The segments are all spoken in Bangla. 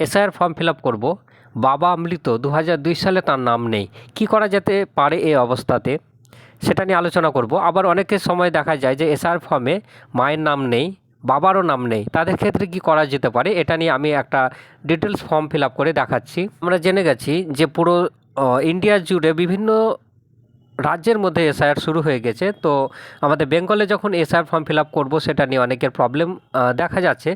এসআইআর ফর্ম ফিল আপ করব। বাবা মৃত দু দুই সালে তার নাম নেই। কি করা যেতে পারে এই অবস্থাতে? সেটা নিয়ে আলোচনা করব। আবার অনেকের সময় দেখা যায় যে এসআর ফর্মে মায়ের নাম নেই, বাবারও নাম নেই। তাদের ক্ষেত্রে কি করা যেতে পারে? এটা নিয়ে আমি একটা ডিটেলস ফর্ম ফিল আপ করে দেখাচ্ছি। আমরা জেনে গেছি যে পুরো ইন্ডিয়া জুড়ে বিভিন্ন রাজ্যের মধ্যে এসআইআর শুরু হয়ে গেছে। তো আমাদের বেঙ্গলে যখন এসআইআর ফর্ম ফিল আপ করব, সেটা নিয়ে অনেকের প্রবলেম দেখা যাচ্ছে।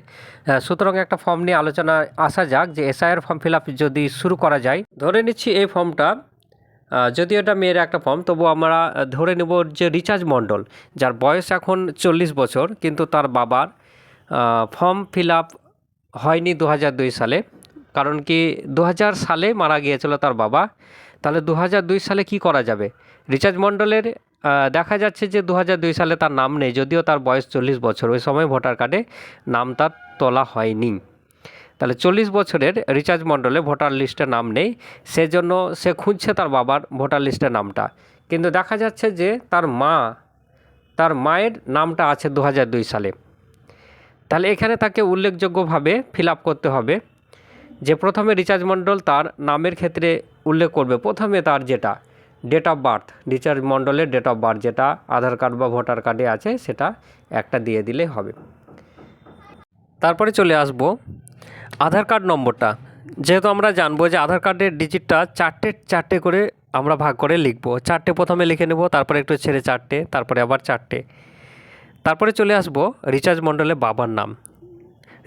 সুতরাং একটা ফর্ম নিয়ে আলোচনা আসা যাক যে এসআইআর ফর্ম ফিল আপ যদি শুরু করা যায়। ধরে নিচ্ছি এই ফর্মটা যদিও এটা মেয়ের একটা ফর্ম, তবু আমরা ধরে নেব যে রিচার্জ মণ্ডল, যার বয়স এখন চল্লিশ বছর, কিন্তু তার বাবার ফর্ম ফিল আপ হয়নি দু সালে। কারণ কি দু হাজার সালে মারা গিয়েছিল তার বাবা। তাহলে দু সালে কি করা যাবে? রিচার্জ মণ্ডলের দেখা যাচ্ছে যে দু সালে তার নাম নেই, যদিও তার বয়স চল্লিশ বছর। ওই সময় ভোটার কার্ডে নাম তার তোলা হয়নি। তাহলে চল্লিশ বছরের রিচার্জ মণ্ডলে ভোটার লিস্টে নাম নেই, সেজন্য সে খুঁজছে তার বাবার ভোটার লিস্টের নামটা। কিন্তু দেখা যাচ্ছে যে তার মা, তার মায়ের নামটা আছে দু সালে। তাহলে এখানে তাকে উল্লেখযোগ্যভাবে ফিল করতে হবে। যে প্রথমে রিচার্জ মণ্ডল তার নামের ক্ষেত্রে উল্লেখ করবে, প্রথমে তার যেটা ডেট অফ বার্থ রিচার্জ মণ্ডলের ডেট অফ বার্থ যেটা, আধার কার্ড বা ভোটার কার্ডে আছে সেটা একটা দিয়ে দিলে হবে। তারপরে চলে আসব আধার কার্ড নম্বরটা। যেহেতু আমরা জানব যে আধার কার্ডের ডিজিটটা চারটে চারটে করে আমরা ভাগ করে লিখব। চারটে প্রথমে লিখে নেব, তারপরে একটু ছেড়ে চারটে, তারপরে আবার চারটে। তারপরে চলে আসব রিচার্জ মণ্ডলে বাবার নাম।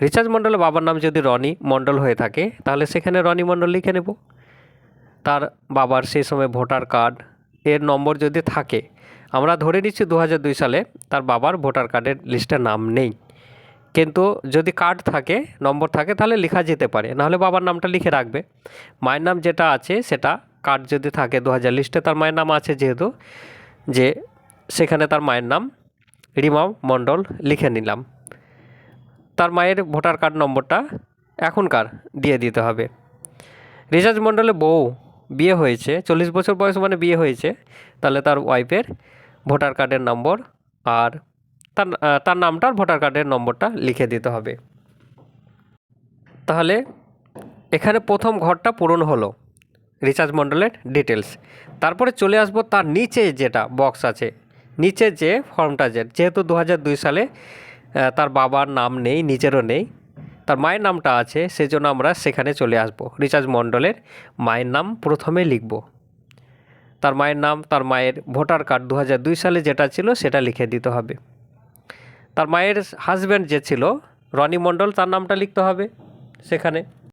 রিচার্জ মণ্ডলে বাবার নাম যদি রনি মণ্ডল হয়ে থাকে, তাহলে সেখানে রনি মণ্ডল লিখে নেব। তার বাবার সেই সময় ভোটার কার্ড, এর নম্বর যদি থাকে, আমরা ধরে নিচ্ছি দু সালে তার বাবার ভোটার কার্ডের লিস্টে নাম নেই। কিন্তু যদি কার্ড থাকে, নম্বর থাকে, তাহলে লেখা যেতে পারে। নাহলে বাবার নামটা লিখে রাখবে। মায়ের নাম যেটা আছে, সেটা কার্ড যদি থাকে দু হাজার লিস্টে, তার মায়ের নাম আছে যেহেতু, যে সেখানে তার মায়ের নাম রিমা মণ্ডল লিখে নিলাম। তার মায়ের ভোটার কার্ড নম্বরটা এখনকার দিয়ে দিতে হবে। রিচার্জ মণ্ডলে বউ বিয়ে হয়েছে, চল্লিশ বছর বয়স মানে বিয়ে হয়েছে, তাহলে তার ওয়াইফের ভোটার কার্ডের নম্বর আর তার তার নামটা আর ভোটার কার্ডের নম্বরটা লিখে দিতে হবে। তাহলে এখানে প্রথম ঘরটা পূরণ হলো রিচার্জ মণ্ডলের ডিটেলস তারপরে চলে আসব তার নিচে যেটা বক্স আছে, নিচে যে ফর্মটা যে, যেহেতু দু সালে তার বাবার নাম নেই, নিজেরও নেই। তার মায়ের নামটা আছে, সেজন্য আমরা সেখানে চলে আসব। রিচার্জ মণ্ডলের মায়ের নাম প্রথমে লিখব। তার মায়ের নাম, তার মায়ের ভোটার কার্ড দু দুই সালে যেটা ছিল, সেটা লিখে দিতে হবে। তার মায়ের হাজব্যান্ড যে ছিল, রনি মণ্ডল, তার নামটা লিখতে হবে সেখানে।